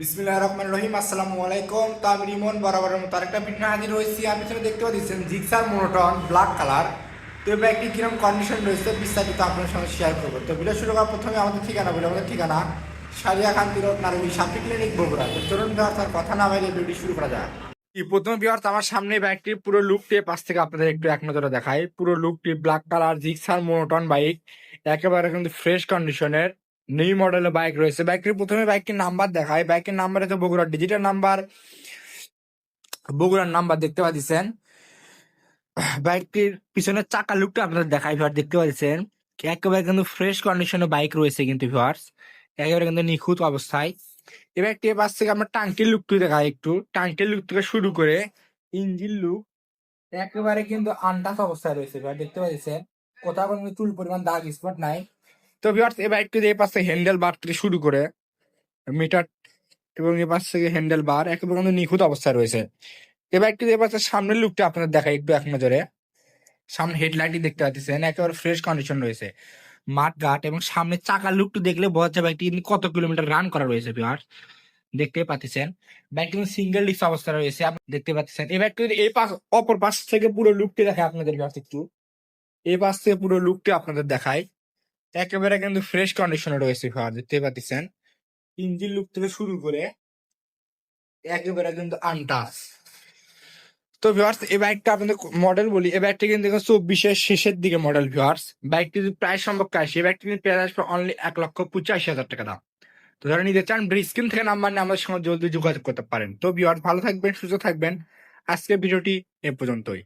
বিসমিল্লাহ রহমান রহিম আসসালামু আলাইকুম তো আমি রিমন বরাবরের মতো আরেকটা ভিডিও হাজির হয়েছি। আমি এখানে দেখতে পাচ্ছেন, জিক্সার মোনোটন, ব্ল্যাক কালার। তো এই ব্যাগটি কীরকম কন্ডিশন রয়েছে বিস্তারিত আপনার সঙ্গে শেয়ার করব। তো ভিডিও শুরু করার প্রথমে আমাদের ঠিকানা বলি, আমাদের ঠিকানা সারিয়া খান্তি রোড নারুলি সাপি ক্লিনিক বগুড়া। তো চলুন তার কথা না বাইরে ভিডিও শুরু করা যাক। প্রথমে বিহার আমার সামনে ব্যাগটির পুরো লুকটি পাশ থেকে আপনাদের একটু এক নজরে দেখাই। পুরো লুকটি black colour, Gixxer monotone bike একেবারে কিন্তু ফ্রেশ কন্ডিশনের নিউ মডেলের বাইক রয়েছে। বাইকটির প্রথমে বাইকটির নাম্বার দেখায় বাইকের নাম্বার হচ্ছে বগুড়ার ডিজিটাল নাম্বার বগুড়ার নাম্বার দেখতে পাচ্ছেন। বাইকটির পিছনের চাকা লুকটা আপনাদের দেখাই ভিউয়ার দেখতে পাচ্ছেন। একেবারে কিন্তু ফ্রেশ কন্ডিশনে বাইক রয়েছে কিন্তু ভিউয়ার্স একেবারে কিন্তু নিখুঁত অবস্থায়। এবার একটি পাশ থেকে আমরা টাঙ্কির লুকটি দেখাই একটু। টাঙ্কির লুক থেকে শুরু করে ইঞ্জিন লুক একেবারে কিন্তু আন্দাজ অবস্থায় রয়েছে ভিউয়ার দেখতে পাচ্ছেন। কোথাও কোনো চুল পরিমাণ দাগ স্পট নাই। তো ভিউয়ার্স এই বাইকটি এই পাশ হ্যান্ডেল বার থেকে শুরু করে মিটার এবং এই পাশ থেকে হ্যান্ডেল বার একেবারে কিন্তু নিখুঁত অবস্থায় রয়েছে। এই বাইকটি এই পাশে সামনের লুকটা আপনাদের দেখাই একটু এক নজরে। সামনে হেডলাইটই দেখতে পাচ্ছেন, একেবারে ফ্রেশ কন্ডিশন রয়েছে। মাঠ, ঘাট এবং সামনে চাকার লুকটু দেখলে বোঝা যাবে বাইকটি কত কিলোমিটার রান করা রয়েছে ভিউয়ার্স দেখতে পাচ্ছেন বাইকটি কিন্তু সিঙ্গেল ডিস্ক অবস্থা রয়েছে, আপনি দেখতে পাচ্ছেন। এই বাইকটি এই পাশ, অপর পাশ থেকে পুরো লুকটি দেখায় আপনাদের ভিউয়ার্স একটু। এই পাশ থেকে পুরো লুকটি আপনাদের দেখায় একেবারে কিন্তু ফ্রেশ কন্ডিশনে রয়েছে ভিউয়ার দেখতে পাচ্ছেন। ইঞ্জিন লুক থেকে শুরু করে একেবারে কিন্তু আনটাস তো ভিউয়ার্স এই বাইকটা আপনাদের মডেল বলি, এই বাইকটা কিন্তু চব্বিশের শেষের দিকে মডেল ভিউয়ার্স বাইকটি যদি প্রায় সম্ভব কাজ এই বাইকটি কিন্তু পেয়ে আসবে অনলি এক লক্ষ পঁচাশি হাজার টাকা দাম। তো যারা নিতে চান স্ক্রিন থেকে নাম্বার নিয়ে আমাদের সঙ্গে জলদি যোগাযোগ করতে পারেন। তো ভিউয়ার্স ভালো থাকবেন, সুস্থ থাকবেন। আজকের ভিডিওটি এ পর্যন্তই।